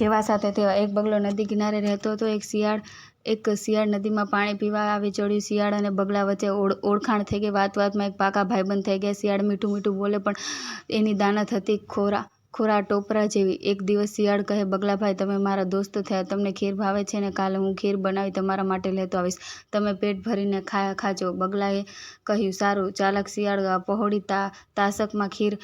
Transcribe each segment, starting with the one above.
જેવા સાથે તેવા એક બગલો નદી કિનારે રહેતો હતો, એક શિયાળ એક શિયાળ નદીમાં પાણી પીવા આવી ચડ્યું. શિયાળ અને બગલા વચ્ચે ઓળખાણ થઈ ગઈ. વાત વાતમાં એક પાકા ભાઈબંધ થઈ ગયા. શિયાળ મીઠું મીઠું બોલે, પણ એની દાનત હતી ખોરા ખોરા ટોપરા જેવી. એક દિવસ શિયાળ કહે બગલાભાઈ તમે મારા દોસ્ત થયા. તમને ખીર ભાવે છે ને કાલે હું ખીર બનાવી તમારા માટે લેતો આવીશ. તમે પેટ ભરીને ખા, ખાજો. બગલાએ કહ્યું, સારું. ચાલક શિયાળ પહોળી તા, તાસકમાં ખીર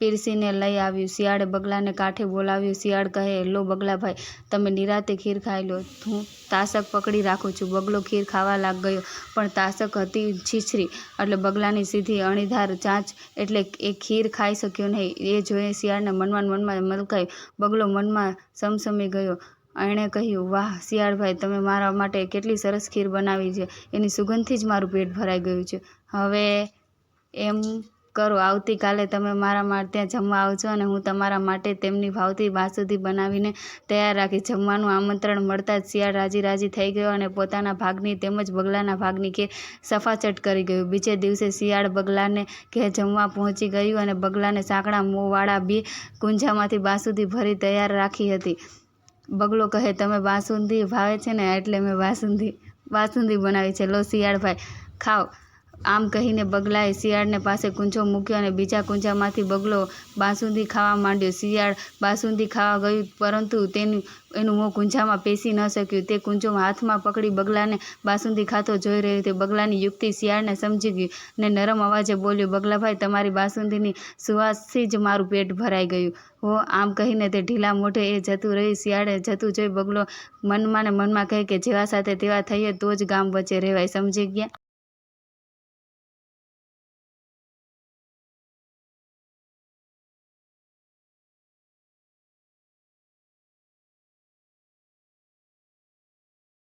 પીરસીને લઈ આવ્યું. શિયાળે બગલાને કાંઠે બોલાવ્યું. શિયાળ કહે, લો બગલાભાઈ, તમે નિરાતે ખીર ખાઈ લો. હું તાસક પકડી રાખું છું. બગલો ખીર ખાવા લાગ ગયો, પણ તાસક હતી છીછરી. એટલે બગલાની સીધી અણીધાર ચાંચ એટલે એ ખીર ખાઈ શક્યો નહીં. એ જોઈ શિયાળને મનમાં મનમાં મલકાયું બગલો મનમાં સમસમી ગયો. એણે કહ્યું, વાહ, શિયાળભાઈ, તમે મારા માટે કેટલી સરસ ખીર બનાવી છે. એની સુગંધથી જ મારું પેટ ભરાઈ ગયું છે. હવે એમ કરો. આવતીકાલે તમે મારા માટે ત્યાં જમવા આવજો અને હું તમારા માટે તેમની ભાવતી બાસુંદી બનાવીને તૈયાર રાખીશ જમવાનું આમંત્રણ મળતા જ શિયાળ રાજી રાજી થઈ ગયો અને પોતાના ભાગની તેમજ બગલાના ભાગની કે સફાચટ કરી ગયું. બીજે દિવસે શિયાળ બગલાને ઘેર જમવા પહોંચી ગયું અને બગલાને સાંકડા મોંવાળા બે કુંજામાંથી બાસુંદી ભરી તૈયાર રાખી હતી. બગલો કહે, તમે બાસુંદી ભાવે છે ને? એટલે મેં બાસુંદી બાસુંદી બનાવી છે. લો શિયાળભાઈ, ખાઓ. આમ કહીને બગલાએ શિયાળને પાસે કૂંચો મૂક્યો અને બીજા કૂંચામાંથી બગલો બાસુંદી ખાવા માંડ્યો. શિયાળ બાસુંદી ખાવા ગયું, પરંતુ તેનું, એનું મોં કૂંજામાં પેસી ન શક્યું. તે કૂંચો હાથમાં પકડી બગલાને બાસુંદી ખાતો જોઈ રહ્યો તે બગલાની યુક્તિ શિયાળને સમજી ગયું ને નરમ અવાજે બોલ્યો, બગલાભાઈ, તમારી બાસુંદીની સુવાસથી જ મારું પેટ ભરાઈ ગયું. હો, આમ કહીને તે ઢીલા મોઢે એ જતું રહી, શિયાળે જતું જોઈ બગલો મનમાં ને મનમાં કહે કે જેવા સાથે તેવા થઈએ તો જ ગામ વચ્ચે રહેવાય. સમજી ગયા?